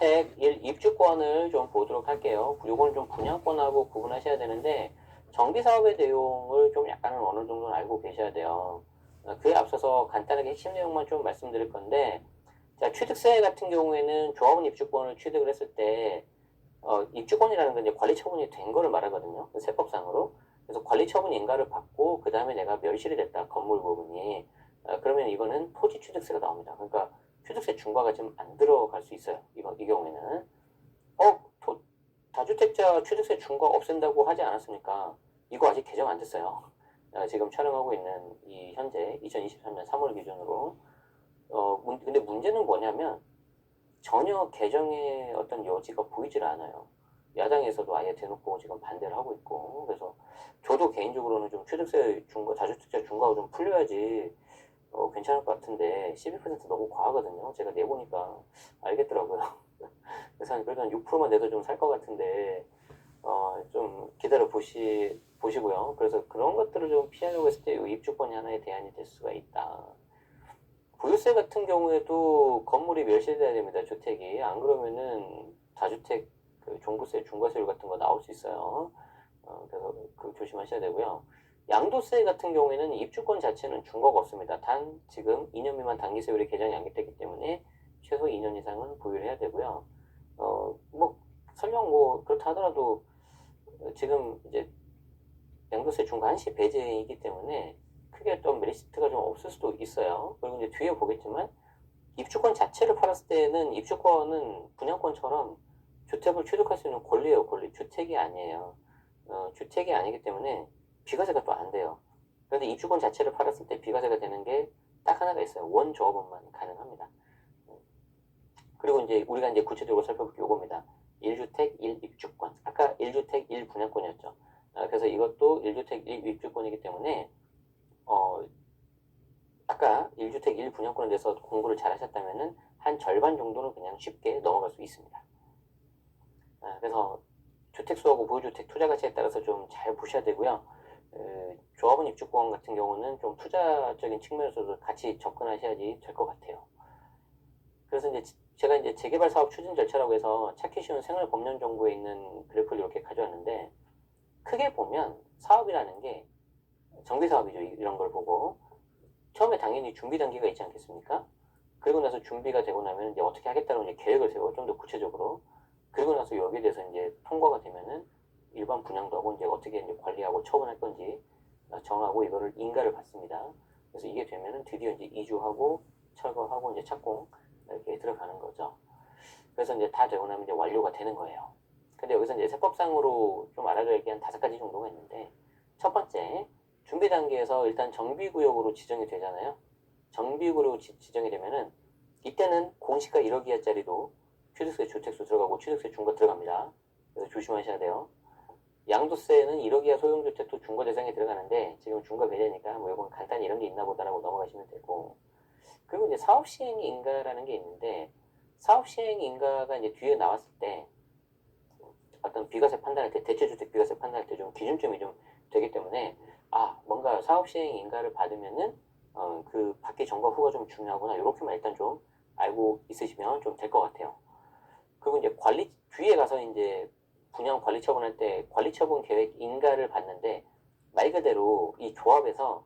다주택 1 입주권을 좀 보도록 할게요. 요거는 좀 분양권하고 구분하셔야 되는데 정비 사업의 내용을 좀 약간은 어느 정도는 알고 계셔야 돼요. 어, 그에 앞서서 간단하게 핵심 내용만 좀 말씀드릴 건데 자, 취득세 같은 경우에는 조합원 입주권을 취득을 했을 때 어, 입주권이라는 건 이제 관리 처분이 된 거를 말하거든요. 그 세법상으로. 그래서 관리 처분 인가를 받고 그 다음에 내가 멸실이 됐다. 건물 부분이. 어, 그러면 이거는 토지 취득세가 나옵니다. 그러니까 취득세 중과가 좀 안 들어갈 수 있어요. 이거 이 경우에는 어 도- 다주택자 취득세 중과 없앤다고 하지 않았습니까? 이거 아직 개정 안 됐어요. 어, 지금 촬영하고 있는 이 현재 2023년 3월 기준으로 어 문- 근데 문제는 뭐냐면 전혀 개정의 어떤 여지가 보이질 않아요. 야당에서도 아예 대놓고 지금 반대를 하고 있고 그래서 저도 개인적으로는 좀 취득세 중과 다주택자 중과가 좀 풀려야지 어, 괜찮을 것 같은데 12% 너무 과하거든요. 제가 내보니까 알겠더라고요. 그래서 한 그래도 한 6%만 내도 좀 살 것 같은데 어, 좀 기다려 보시 보시고요. 그래서 그런 것들을 좀 피하려고 했을 때 이 입주권이 하나의 대안이 될 수가 있다. 부유세 같은 경우에도 건물이 멸실돼야 됩니다. 주택이 안 그러면은 다주택 그 종부세, 중과세율 같은 거 나올 수 있어요. 어, 그래서 그 조심하셔야 되고요. 양도세 같은 경우에는 입주권 자체는 중과가 없습니다. 단 지금 2년 미만 단기세율이 개정이 안 됐기 때문에 최소 2년 이상은 보유를 해야 되고요. 어, 뭐 설령 뭐 그렇다 하더라도 지금 이제 양도세 중과 한시 배제이기 때문에 크게 어떤 메리트가 좀 없을 수도 있어요. 그리고 이제 뒤에 보겠지만 입주권 자체를 팔았을 때는 입주권은 분양권처럼 주택을 취득할 수 있는 권리예요, 권리. 주택이 아니에요. 어, 주택이 아니기 때문에 비과세가 또 안 돼요. 그런데 입주권 자체를 팔았을 때 비과세가 되는 게 딱 하나가 있어요. 원조합원만 가능합니다. 음. 그리고 이제 우리가 이제 구체적으로 살펴볼 게 요겁니다. 1주택 1입주권. 아까 1주택 1분양권이었죠. 아, 그래서 이것도 1주택 1입주권이기 때문에 어, 아까 1주택 1분양권에 대해서 공부를 잘 하셨다면은 한 절반 정도는 그냥 쉽게 넘어갈 수 있습니다. 아, 그래서 주택수하고 보유주택 투자 가치에 따라서 좀 잘 보셔야 되고요. 에, 조합원 입주권 같은 경우는 좀 투자적인 측면에서도 같이 접근하셔야지 될 것 같아요. 그래서 이제 지- 제가 이제 재개발 사업 추진 절차라고 해서 찾기 쉬운 생활 법령 정보에 있는 그래프를 이렇게 가져왔는데 크게 보면 사업이라는 게 정비 사업이죠. 이- 이런 걸 보고 처음에 당연히 준비 단계가 있지 않겠습니까? 그리고 나서 준비가 되고 나면 이제 어떻게 하겠다는 이제 계획을 세워 좀 더 구체적으로 그리고 나서 여기에 대해서 이제 통과가 되면은 일반 분양도 하고 이제 어떻게 이제 관리하고 처분할 건지 정하고 이거를 인가를 받습니다. 그래서 이게 되면은 드디어 이제 이주하고 철거하고 이제 착공 이렇게 들어가는 거죠. 그래서 이제 다 되고 나면 이제 완료가 되는 거예요. 근데 여기서 이제 세법상으로 좀 알아둬야 할 게 한 다섯 가지 정도가 있는데 첫 번째 준비 단계에서 일단 정비구역으로 지정이 되잖아요. 정비구역으로 지, 지정이 되면은 이때는 공시가 1억 이하짜리도 취득세 주택수 들어가고 취득세 중과 들어갑니다. 그래서 조심하셔야 돼요. 양도세는 1억 이하 소형주택도 중과 대상에 들어가는데 지금 중과 배제니까 뭐 이건 간단히 이런 게 있나 보다라고 넘어가시면 되고 그리고 이제 사업 시행 인가라는 게 있는데 사업 시행 인가가 이제 뒤에 나왔을 때 어떤 비과세 판단할 때 대체주택 비과세 판단할 때 좀 기준점이 좀 되기 때문에 아 뭔가 사업 시행 인가를 받으면은 어, 그 받기 전과 후가 좀 중요하구나 이렇게만 일단 좀 알고 있으시면 좀 될 것 같아요. 그리고 이제 관리 뒤에 가서 이제 분양 관리 처분할 때 관리 처분 계획 인가를 받는데 말 그대로 이 조합에서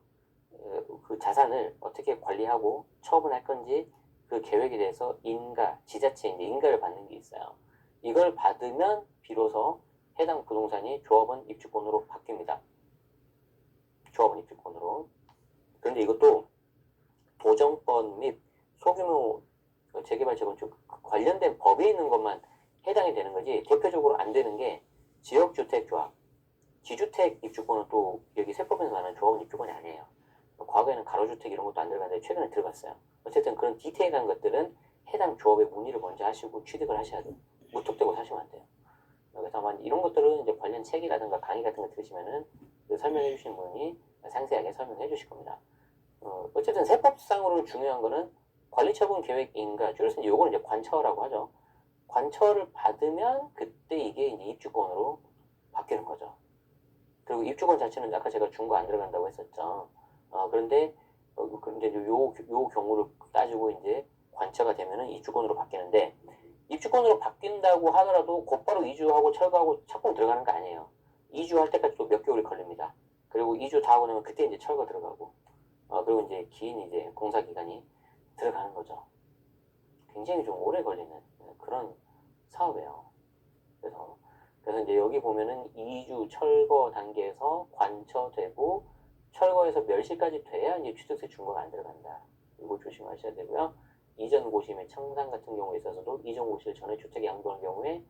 어, 그 자산을 어떻게 관리하고 처분할 건지 그 계획에 대해서 인가 지자체 인가를 받는 게 있어요. 이걸 받으면 비로소 해당 부동산이 조합원 입주권으로 바뀝니다. 조합원 입주권으로. 그런데 이것도 도정법 및 소규모 그 재개발 재건축 관련된 법에 있는 것만 해당이 되는 거지 대표적으로 안 되는 게 지역주택조합, 지주택 입주권은 또 여기 세법에서 말하는 조합원 입주권이 아니에요. 과거에는 가로주택 이런 것도 안 들어갔는데 최근에 들어갔어요. 어쨌든 그런 디테일한 것들은 해당 조합에 문의를 먼저 하시고 취득을 하셔야 돼요. 무턱대고 사시면 안 돼요. 그래서 아마 이런 것들은 이제 관련 책이라든가 강의 같은 거 들으시면은 그 설명해 주신 분이 상세하게 설명해 주실 겁니다. 어, 어쨌든 세법상으로 중요한 거는 관리처분 계획인가 줄여서 이제 요거는 이제 관처라고 하죠. 관처를 받으면 그때 이게 이제 입주권으로 바뀌는 거죠. 그리고 입주권 자체는 아까 제가 중고 안 들어간다고 했었죠. 어, 그런데 어, 그 이제 요, 요 경우를 따지고 이제 관처가 되면은 입주권으로 바뀌는데 입주 입주권으로 바뀐다고 하더라도 곧바로 이주하고 철거하고 착공 들어가는 거 아니에요. 이주할 때까지 또 몇 개월이 걸립니다. 그리고 이주 다 하고 나면 그때 이제 철거 들어가고, 어, 그리고 이제 긴 이제 공사 기간이 들어가는 거죠. 굉장히 좀 오래 걸리는 그런 사업이에요. 그래서, 그래서 이제 여기 보면은 이주 철거 단계에서 관처되고 철거해서 멸실까지 돼야 이제 취득세 중과가 안 들어간다. 이거 조심하셔야 되고요. 이전 고심의 청산 같은 경우에 있어서도 이전 고시를 전에 주택에 양도한 경우에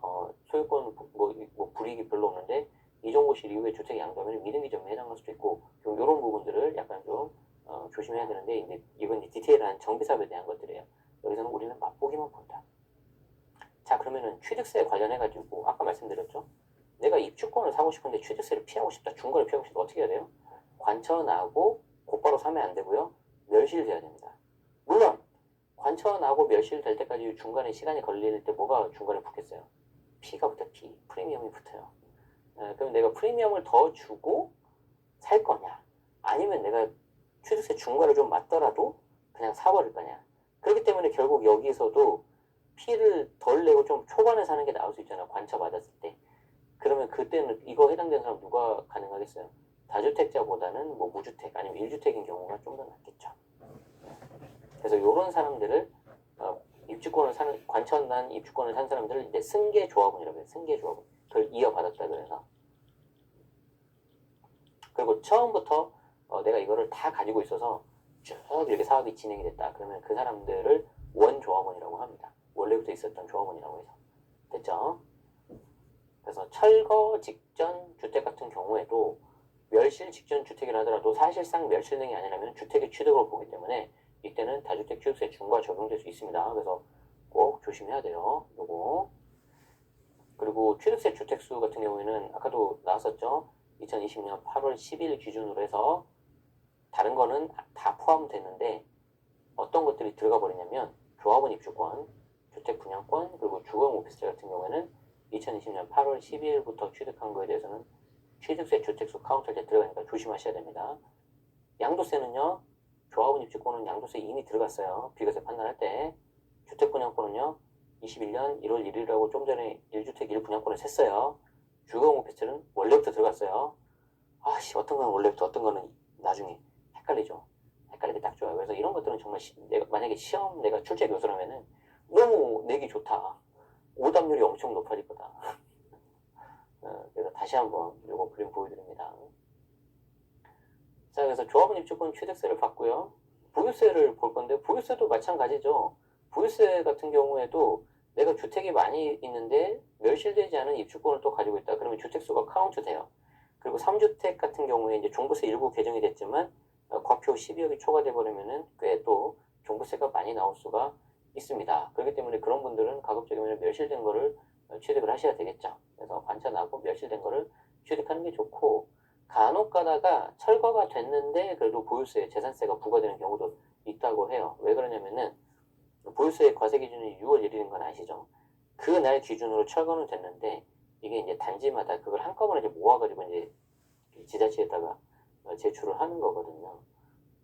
어, 소유권 부- 뭐, 뭐 불이익이 별로 없는데 이전 고시 이후에 주택에 양도하면 미등기점에 해당할 수도 있고 좀 이런 부분들을 약간 좀 어, 조심해야 되는데 이제 이건 이제 디테일한 정비사업에 대한 것들이에요. 여기서는 우리는 맛보기만 본다. 자 그러면은 취득세 관련해 가지고 아까 말씀드렸죠. 내가 입주권을 사고 싶은데 취득세를 피하고 싶다. 중과를 피하고 싶다. 어떻게 해야 돼요? 관처 나고 곧바로 사면 안 되고요. 멸실돼야 됩니다. 물론 관처 나고 멸실될 때까지 중간에 시간이 걸릴 때 뭐가 중간에 붙겠어요? 피가 붙어 피 프리미엄이 붙어요. 에, 그럼 내가 프리미엄을 더 주고 살 거냐? 아니면 내가 취득세 중과를 좀 맞더라도 그냥 사버릴 거냐? 그렇기 때문에 결국 여기서도 피를 덜 내고 좀 초반에 사는 게 나올 수 있잖아. 관처 받았을 때. 그러면 그때는 이거 해당되는 사람 누가 가능하겠어요? 다주택자보다는 뭐 무주택 아니면 일주택인 경우가 좀 더 낫겠죠. 그래서 이런 사람들을 어, 입주권을 사는 관천난 입주권을 산 사람들을 이제 승계 조합원이라고 해요. 승계 조합원. 그걸 이어받았다 그래서. 그리고 처음부터 어, 내가 이거를 다 가지고 있어서 쭉 이렇게 사업이 진행이 됐다. 그러면 그 사람들을 원조합원이라고 합니다. 원래부터 있었던 조합원이라고 해서. 됐죠? 그래서 철거 직전 주택 같은 경우에도 멸실 직전 주택이라 하더라도 사실상 멸실 등이 아니라면 주택의 취득으로 보기 때문에 이때는 다주택 취득세 중과 적용될 수 있습니다. 그래서 꼭 조심해야 돼요. 요거. 그리고 취득세 주택수 같은 경우에는 아까도 나왔었죠. 2020년 8월 10일 기준으로 해서 다른 거는 다 포함됐는데 어떤 것들이 들어가 버리냐면 조합원 입주권, 주택 분양권, 그리고 주거 오피스텔 같은 경우에는 2020년 8월 12일부터 취득한 거에 대해서는 취득세 주택수 카운터에 들어가니까 조심하셔야 됩니다. 양도세는요. 조합원 입주권은 양도세 이미 들어갔어요. 비과세 판단할 때. 주택 분양권은요. 21년 1월 1일이라고 좀 전에 1주택 1분양권을 셌어요. 주거 오피스텔은 원래부터 들어갔어요. 아씨 어떤 건 원래부터 어떤 거는 나중에 헷갈리죠. 헷갈리게 딱 좋아요. 그래서 이런 것들은 정말 시- 내가 만약에 시험 내가 출제 교수라면은 너무 내기 좋다. 오답률이 엄청 높아질 거다. 어, 그래서 다시 한번 이거 그림 보여드립니다. 자, 그래서 조합원 입주권 취득세를 받고요. 보유세를 볼 건데 보유세도 마찬가지죠. 보유세 같은 경우에도 내가 주택이 많이 있는데 멸실되지 않은 입주권을 또 가지고 있다. 그러면 주택수가 카운트 돼요. 그리고 3주택 같은 경우에 이제 종부세 일부 개정이 됐지만 어, 과표 12억이 초과돼 버리면은 꽤 또 종부세가 많이 나올 수가 있습니다. 그렇기 때문에 그런 분들은 가급적이면 멸실된 거를 어, 취득을 하셔야 되겠죠. 그래서 관찰하고 멸실된 거를 취득하는 게 좋고 간혹 가다가 철거가 됐는데 그래도 보유세, 재산세가 부과되는 경우도 있다고 해요. 왜 그러냐면은 보유세 과세 기준이 6월 1일인 건 아시죠? 그 날 기준으로 철거는 됐는데 이게 이제 단지마다 그걸 한꺼번에 이제 모아가지고 이제 지자체에다가 어, 제출을 하는 거거든요.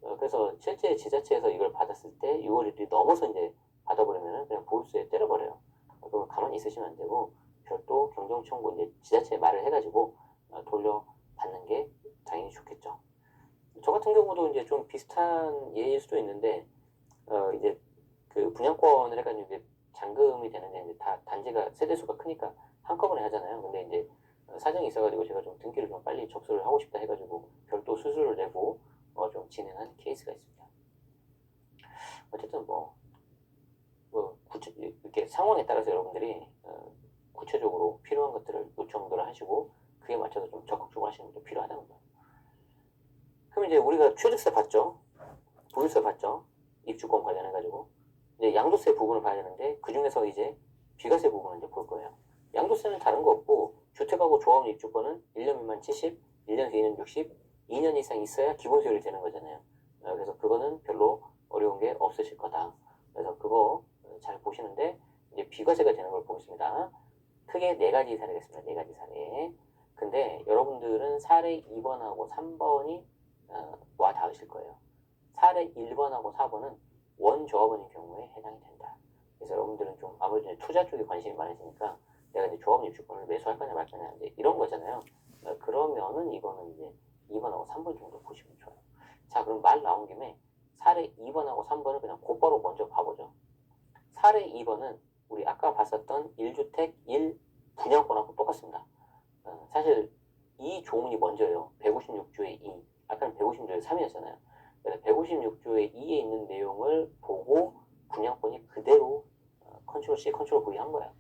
어, 그래서 실제 지자체에서 이걸 받았을 때 6월 1일이 넘어서 이제 받아 버리면 그냥 보유세에 때려 버려요. 어, 그럼 가만히 있으시면 안 되고 별도 경정 청구 이제 지자체에 말을 해가지고 어, 돌려받는 게 당연히 좋겠죠. 저 같은 경우도 이제 좀 비슷한 예일 수도 있는데 어 이제 그 분양권을 해가지고 이제 잔금이 되는데 이제 다 단지가 세대수가 크니까 한꺼번에 하잖아요. 근데 이제 어, 사정이 있어가지고 제가 좀 등기를 좀 빨리 접수를 하고 싶다 해가지고 별도 수수료를 내고 어, 좀 진행한 케이스가 있습니다. 어쨌든 뭐, 뭐 구체, 이렇게 상황에 따라서 여러분들이 어, 구체적으로 필요한 것들을 요청들을 하시고 그에 맞춰서 좀 적극적으로 하시는 것도 필요하다는 거예요. 그럼 이제 우리가 취득세 받죠? 보유세 받죠? 입주권 관련해가지고 이제 양도세 부분을 봐야 되는데 그 중에서 이제 비과세 부분을 이제 볼 거예요. 양도세는 다른 거 없고 주택하고 조합원 입주권은 1년 미만 70, 1년 뒤에는 60, 2년 이상 있어야 기본 수율이 되는 거잖아요. 어, 그래서 그거는 별로 어려운 게 없으실 거다. 그래서 그거 잘 보시는데 이제 비과세가 되는 걸 보겠습니다. 크게 네 가지 사례겠습니다. 네 가지 사례. 근데 여러분들은 사례 2번하고 3번이 어, 와 닿으실 거예요. 사례 1번하고 4번은 원조합원의 경우에 해당이 된다. 그래서 여러분들은 좀뭐 아무래도 투자 쪽에 관심이 많으시니까 내가 이제 조합원 입주권을 매수할 거냐 말 거냐 이제 이런 거잖아요. 어, 그러면은 이거는 이제 2번하고 3번 정도 보시면 좋아요. 자, 그럼 말 나온 김에 사례 2번하고 3번을 그냥 곧바로 먼저 봐보죠. 사례 2번은 우리 아까 봤었던 1주택 1 분양권하고 똑같습니다. 어, 사실 이 조문이 먼저예요. 156조의 2. 아까는 156조의 3이었잖아요. 그래서 156조의 2에 있는 내용을 보고 분양권이 그대로 어, 컨트롤 C, 컨트롤 V 한 거예요.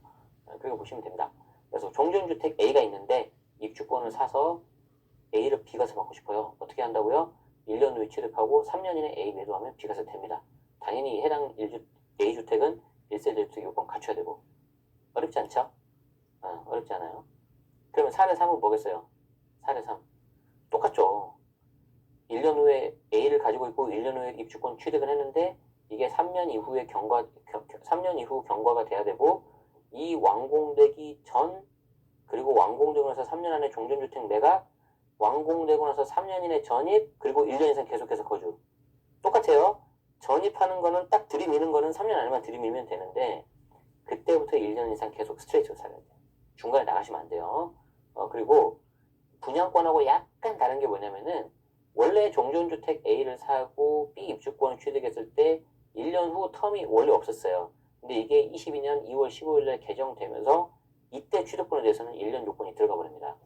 어, 그렇게 보시면 됩니다. 그래서 종전주택 A가 있는데 입주권을 사서 A를 B가서 받고 싶어요. 어떻게 한다고요? 1년 후에 취득하고 3년 이내 A 매도하면 B가서 됩니다. 당연히 해당 1주, A주택은 1세대 주택 요건 갖춰야 되고 어렵지 않죠? 어, 어렵지 않아요. 그러면 사례 3은 뭐겠어요? 사례 3 똑같죠. 1년 후에 A를 가지고 있고 1년 후에 입주권 취득을 했는데 이게 3년 이후에 경과 3년 이후 경과가 돼야 되고 이 완공되기 전 그리고 완공되고 나서 3년 안에 종전주택 매각 완공되고 나서 3년 이내 전입 그리고 1년 이상 계속해서 거주 똑같아요. 전입하는 거는 딱 들이미는 거는 3년 안에만 들이밀면 되는데 그때부터 1년 이상 계속 스트레이트로 살아야 돼요. 중간에 나가시면 안 돼요. 어, 그리고 분양권하고 약간 다른 게 뭐냐면은 원래 종전주택 A를 사고 B 입주권을 취득했을 때 1년 후 텀이 원래 없었어요. 근데 이게 22년 2월 15일 날 개정되면서 이때 취득권에 대해서는 1년 요건이 들어가 버립니다.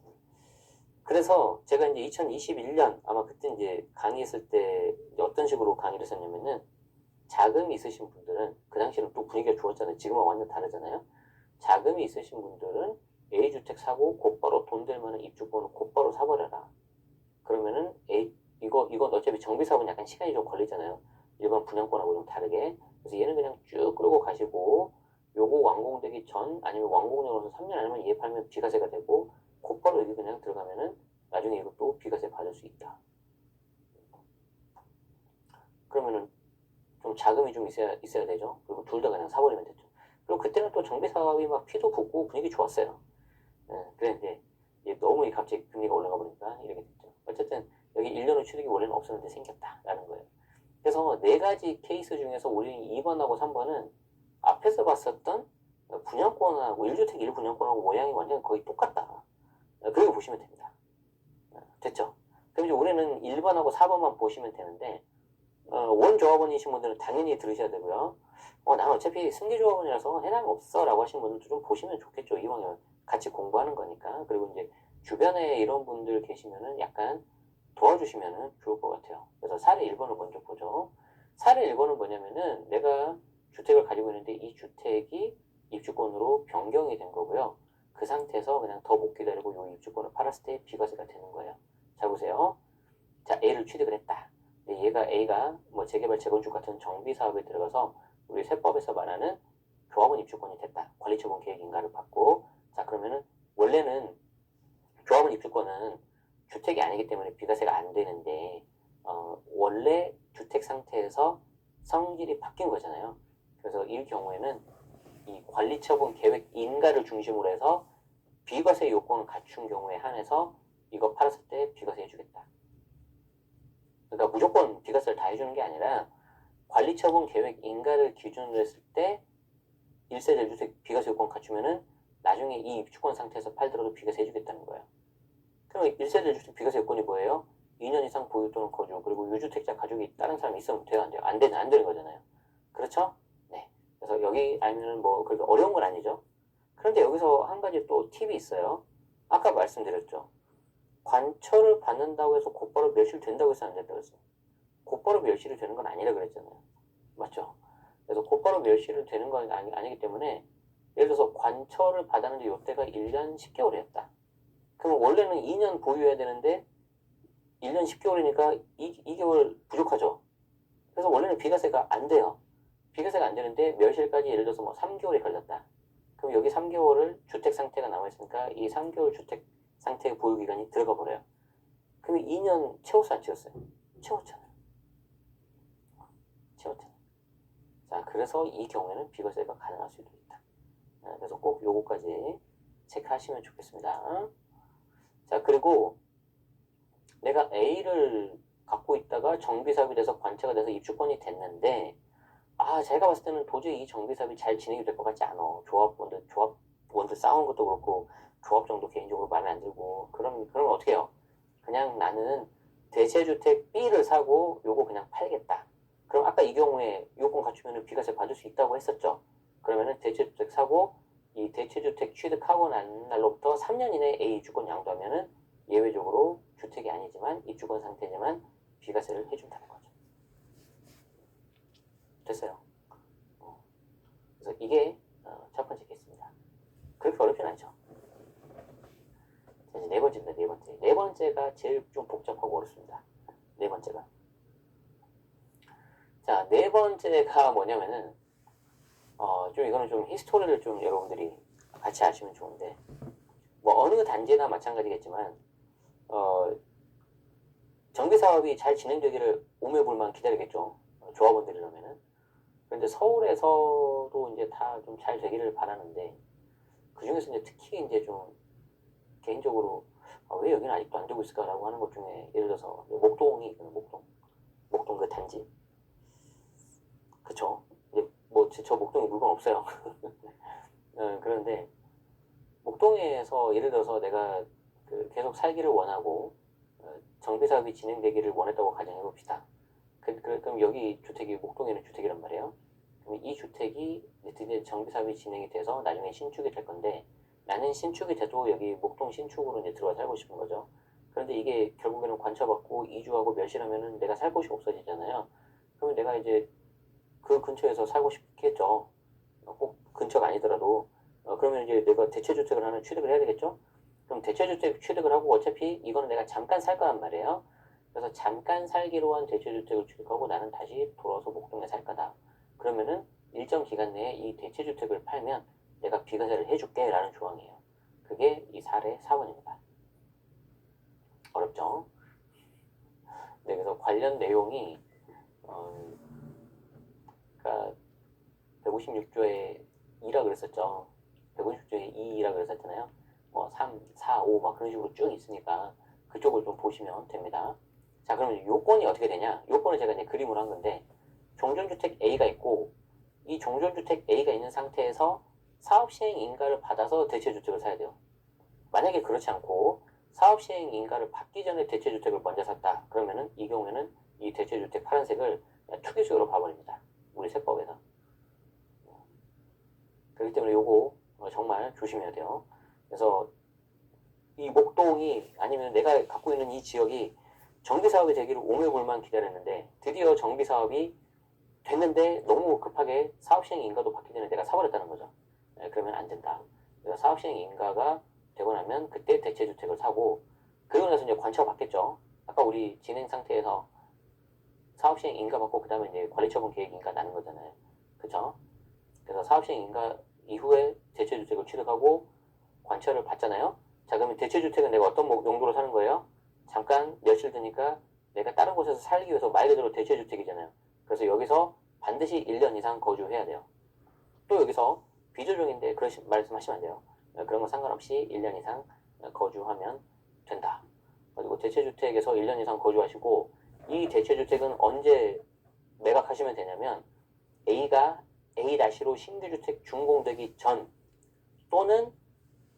그래서 제가 이제 2021년 아마 그때 이제 강의했을 때 어떤 식으로 강의를 했었냐면은 자금이 있으신 분들은 그 당시에는 또 분위기가 좋았잖아요. 지금하고 완전 다르잖아요. 자금이 있으신 분들은 A 주택 사고 곧바로 돈될 만한 입주권을 곧바로 사버려라. 그러면은 A 이거 이건 어차피 정비 사업은 약간 시간이 좀 걸리잖아요. 일반 분양권하고 좀 다르게. 그래서 얘는 그냥 쭉 끌고 가시고 요거 완공되기 전 아니면 완공되고 나서 3년 아니면 얘 팔면 비과세가 되고 곧바로 여기 그냥 들어가면은 나중에 이것도 비과세 받을 수 있다. 그러면은 좀 자금이 좀 있어야 있어야 되죠. 그리고 둘 다 그냥 사버리면 되죠. 그리고 그때는 또 정비 사업이 막 피도 붙고 분위기 좋았어요. 예, 그런데 이제 너무 이 갑자기 금리가 올라가 보니까 이렇게 됐죠. 어쨌든 여기 1년 후 취득이 원래는 없었는데 생겼다라는 거예요. 그래서 네 가지 케이스 중에서 우리는 2번하고 3번은 앞에서 봤었던 분양권하고 1주택 1분양권하고 모양이 완전 거의 똑같다. 그렇게 보시면 됩니다. 어, 됐죠? 그럼 이제 우리는 1번하고 4번만 보시면 되는데 어, 원 조합원이신 분들은 당연히 들으셔야 되고요. 어, 난 어차피 승기조합원이라서 해당이 없어 라고 하시는 분들도 좀 보시면 좋겠죠. 이왕이면 같이 공부하는 거니까. 그리고 이제 주변에 이런 분들 계시면은 약간 도와주시면은 좋을 것 같아요. 그래서 사례 1번을 먼저 보죠. 사례 1번은 뭐냐면은 내가 주택을 가지고 있는데 이 주택이 입주권으로 변경이 된 거고요. 그 상태에서 그냥 더못 기다리고 이 입주권을 팔았을 때 비과세가 되는 거예요. 자 보세요. 자 A를 취득을 했다. 근데 얘가 A가 뭐 재개발 재건축 같은 정비 사업에 들어가서 우리 세법에서 말하는 조합원 입주권이 됐다. 관리처분 계획 인가를 받고 자 그러면은 원래는 조합원 입주권은 주택이 아니기 때문에 비과세가 안 되는데 어, 원래 주택 상태에서 성질이 바뀐 거잖아요. 그래서 이 경우에는 이 관리처분 계획 인가를 중심으로 해서 비과세 요건을 갖춘 경우에 한해서 이거 팔았을 때 비과세 해주겠다. 그러니까 무조건 비과세를 다 해주는 게 아니라 관리처분 계획 인가를 기준으로 했을 때 1세 대 주택 비과세 요건 갖추면은 나중에 이 입주권 상태에서 팔더라도 비과세 해주겠다는 거예요. 그럼 1세 대 주택 비과세 요건이 뭐예요? 2년 이상 보유 또는 거주 그리고 유주택자 가족이 다른 사람이 있으면 돼요 안 돼요? 안 되는 안 되는 거잖아요. 그렇죠? 네. 그래서 여기 알면은 뭐 그렇게 어려운 건 아니죠. 그런데 여기서 한 가지 또 팁이 있어요. 아까 말씀드렸죠. 관철을 받는다고 해서 곧바로 멸실 된다고 해서 안 된다고 했어요. 곧바로 멸실이 되는 건 아니라 그랬잖아요. 맞죠? 그래서 곧바로 멸실이 되는 건 아니, 아니기 때문에 예를 들어서 관철을 받았는데 이때가 1년 10개월이었다. 그럼 원래는 2년 보유해야 되는데 1년 10개월이니까 2, 2개월 부족하죠. 그래서 원래는 비과세가 안 돼요. 비과세가 안 되는데 멸실까지 예를 들어서 뭐 3개월이 걸렸다. 그럼 여기 3개월을 주택 상태가 남아있으니까 이 3개월 주택 상태의 보유 기간이 들어가 버려요. 그럼 2년 채웠어 안 채웠어요? 채웠잖아요. 채웠잖아요. 자, 그래서 이 경우에는 비과세가 가능할 수도 있다. 아, 그래서 꼭 요거까지 체크하시면 좋겠습니다. 자, 그리고 내가 A를 갖고 있다가 정비사업이 돼서 관체가 돼서 입주권이 됐는데 아 제가 봤을 때는 도저히 이 정비 사업이 잘 진행이 될 것 같지 않아. 조합원들 조합원들 싸운 것도 그렇고 조합 정도 개인적으로 마음에 안 들고 그럼 그러면 어떻게 해요? 그냥 나는 대체주택 B를 사고 요거 그냥 팔겠다. 그럼 아까 이 경우에 요건 갖추면 비과세 받을 수 있다고 했었죠. 그러면은 대체주택 사고 이 대체주택 취득하고 난 날로부터 3년 이내에 A 주권 양도하면은 예외적으로 주택이 아니지만 입주권 상태지만 비과세를 해준다는 거죠. 됐어요. 어. 그래서 이게 어, 첫 번째 케이스입니다. 그렇게 어렵진 않죠. 자, 이제 네 번째입니다. 네 번째. 네 번째가 제일 좀 복잡하고 어렵습니다. 네 번째가. 자, 네 번째가 뭐냐면은, 어, 좀 이거는 좀 히스토리를 좀 여러분들이 같이 아시면 좋은데, 뭐 어느 단지나 마찬가지겠지만, 어, 정비 사업이 잘 진행되기를 오매불만 기다리겠죠. 어, 조합원들이라면은. 그런데 서울에서도 이제 다 좀 잘 되기를 바라는데, 그 중에서 이제 특히 이제 좀 개인적으로 아, 왜 여기는 아직도 안 되고 있을까라고 하는 것 중에 예를 들어서 목동이 있거든요, 목동 목동 그 단지. 그쵸? 이제 뭐저 목동에 물건 없어요. 어, 그런데 목동에서 예를 들어서 내가 그 계속 살기를 원하고 어, 정비 사업이 진행되기를 원했다고 가정해 봅시다. 그, 그, 그럼 여기 주택이 목동에는 주택이란 말이에요 이 주택이 드디어 정비 사업이 진행이 돼서 나중에 신축이 될 건데 나는 신축이 돼도 여기 목동 신축으로 이제 들어와 살고 싶은 거죠. 그런데 이게 결국에는 관처받고 이주하고 멸실하면은 내가 살 곳이 없어지잖아요. 그러면 내가 이제 그 근처에서 살고 싶겠죠. 어, 꼭 근처가 아니더라도. 어, 그러면 이제 내가 대체주택을 하나 취득을 해야 되겠죠? 그럼 대체주택 취득을 하고 어차피 이거는 내가 잠깐 살 거란 말이에요. 그래서 잠깐 살기로 한 대체주택을 취득하고 나는 다시 돌아와서 목동에 살 거다. 그러면은 일정 기간 내에 이 대체 주택을 팔면 내가 비과세를 해줄게 라는 조항이에요. 그게 이 사례 4번입니다. 어렵죠? 네, 그래서 관련 내용이 어, 그러니까 156조에 2라 그랬었죠. 156조에 2라 그랬었잖아요. 뭐 3, 4, 5 막 그런 식으로 쭉 있으니까 그쪽을 좀 보시면 됩니다. 자, 그러면 요건이 어떻게 되냐? 요건을 제가 이제 그림으로 한 건데 종전주택 A가 있고 이 종전주택 A가 있는 상태에서 사업시행 인가를 받아서 대체주택을 사야 돼요. 만약에 그렇지 않고 사업시행 인가를 받기 전에 대체주택을 먼저 샀다. 그러면은 이 경우에는 이 대체주택 파란색을 투기수요로 봐버립니다. 우리 세법에서. 그렇기 때문에 요거 정말 조심해야 돼요. 그래서 이 목동이 아니면 내가 갖고 있는 이 지역이 정비사업이 되기를 오매불만 기다렸는데 드디어 정비사업이 됐는데 너무 급하게 사업시행 인가도 받기 전에 내가 사버렸다는 거죠. 네, 그러면 안 된다. 그래서 사업시행 인가가 되고 나면 그때 대체 주택을 사고 그러고 나서 이제 관처 받겠죠. 아까 우리 진행 상태에서 사업시행 인가 받고 그 다음에 이제 관리처분 계획 인가 나는 거잖아요. 그쵸? 그래서 사업시행 인가 이후에 대체 주택을 취득하고 관처를 받잖아요. 자 그러면 대체 주택은 내가 어떤 목- 용도로 사는 거예요? 잠깐 며칠 드니까 내가 다른 곳에서 살기 위해서 말 그대로 대체 주택이잖아요. 그래서 여기서 반드시 1년 이상 거주해야 돼요. 또 여기서 비조정인데 그러시 말씀하시면 안 돼요. 어, 그런 거 상관없이 1년 이상 거주하면 된다. 그리고 대체주택에서 1년 이상 거주하시고 이 대체주택은 언제 매각하시면 되냐면 A가 A-로 신규주택 준공되기 전 또는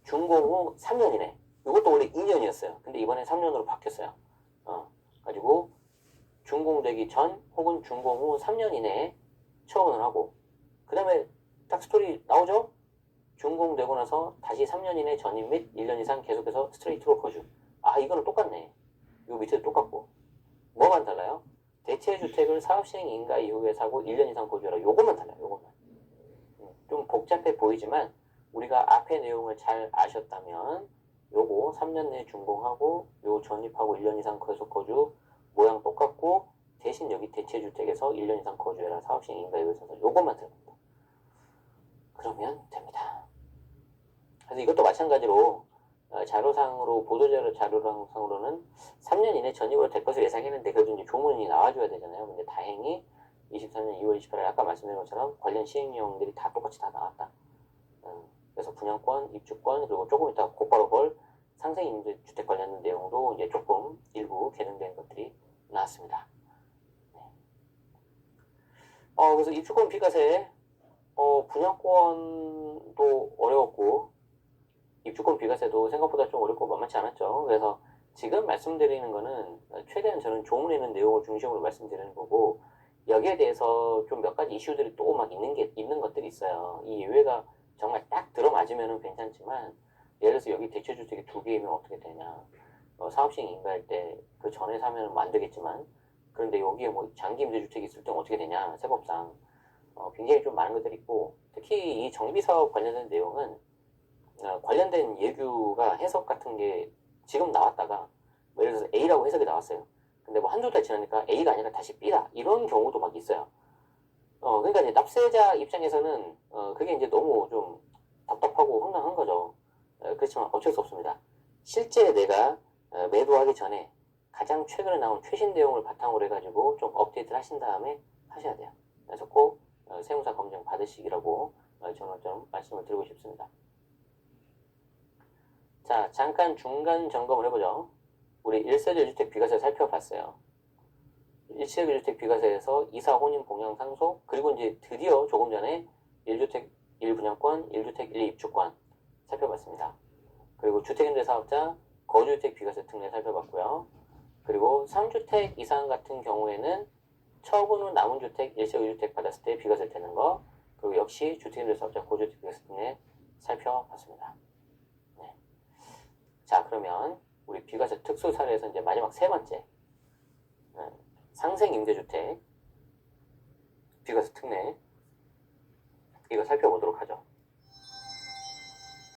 준공 후 3년 이내 이것도 원래 2년이었어요. 근데 이번에 3년으로 바뀌었어요. 어, 가지고 준공되기 전 혹은 준공 후 3년 이내에 처분을 하고 그 다음에 딱 스토리 나오죠? 준공되고 나서 다시 3년 이내 전입 및 1년 이상 계속해서 스트레이트로 거주. 아, 이거는 똑같네. 이거 밑에도 똑같고. 뭐만 달라요? 대체 주택을 사업시행 인가 이후에 사고 1년 이상 거주하라. 요것만 달라요, 요것만. 음, 좀 복잡해 보이지만, 우리가 앞의 내용을 잘 아셨다면, 요거 3년 내에 준공하고, 요 전입하고 1년 이상 계속 거주, 모양 똑같고, 대신 여기 대체주택에서 1년 이상 거주해라. 사업시행 인가 이후에 사서 요것만 들어갑니다. 그러면 됩니다. 그래서 이것도 마찬가지로 어, 자료상으로 보도자료 자료상으로는 3년 이내 전입으로 될 것을 예상했는데 그래도 이제 조문이 나와줘야 되잖아요. 근데 다행히 24년 2월 28일 아까 말씀드린 것처럼 관련 시행 내용들이 다 똑같이 다 나왔다. 어, 그래서 분양권, 입주권 그리고 조금 이따 곧바로 볼 상생 임대주택 관련 내용도 이제 조금 일부 개정된 것들이 나왔습니다. 네. 어, 그래서 입주권 비과세, 어, 분양권도 어려웠고, 입주권 비과세도 생각보다 좀 어렵고 만만치 않았죠. 그래서 지금 말씀드리는 거는 최대한 저는 조문에 있는 내용을 중심으로 말씀드리는 거고, 여기에 대해서 좀 몇 가지 이슈들이 또 막 있는 게, 있는 것들이 있어요. 이 예외가 정말 딱 들어맞으면 괜찮지만, 예를 들어서 여기 대체주택이 두 개이면 어떻게 되냐. 어, 사업시행 인가할 때 그 전에 사면 안 되겠지만, 그런데 여기에 뭐 장기 임대주택이 있을 때는 어떻게 되냐, 세법상. 어, 굉장히 좀 많은 것들이 있고, 특히 이 정비사업 관련된 내용은, 어, 관련된 예규가 해석 같은 게 지금 나왔다가, 뭐 예를 들어서 A라고 해석이 나왔어요. 근데 뭐 한두 달 지나니까 A가 아니라 다시 B다. 이런 경우도 막 있어요. 어, 그러니까 이제 납세자 입장에서는, 어, 그게 이제 너무 좀 답답하고 황당한 거죠. 어, 그렇지만 어쩔 수 없습니다. 실제 내가 어, 매도하기 전에 가장 최근에 나온 최신 내용을 바탕으로 해가지고 좀 업데이트를 하신 다음에 하셔야 돼요. 그래서 꼭 어, 세무사 검증 받으시기라고 어, 저는 좀 말씀을 드리고 싶습니다. 자, 잠깐 중간 점검을 해보죠. 우리 1세대 주택 비과세 살펴봤어요. 1세대 주택 비과세에서 이사 혼인 공양 상속 그리고 이제 드디어 조금 전에 1주택 1분양권, 1주택 1입주권 살펴봤습니다. 그리고 주택임대 사업자 거주주택 비과세 특례 살펴봤고요. 그리고 3주택 이상 같은 경우에는 처분 후 남은 주택 1세 2주택 받았을 때 비과세 되는 거 그리고 역시 주택임대 사업자 거주주택 비과세 특례 살펴봤습니다. 네. 자 그러면 우리 비과세 특수 사례에서 이제 마지막 세 번째 네. 상생 임대주택 비과세 특례 이거 살펴보도록 하죠.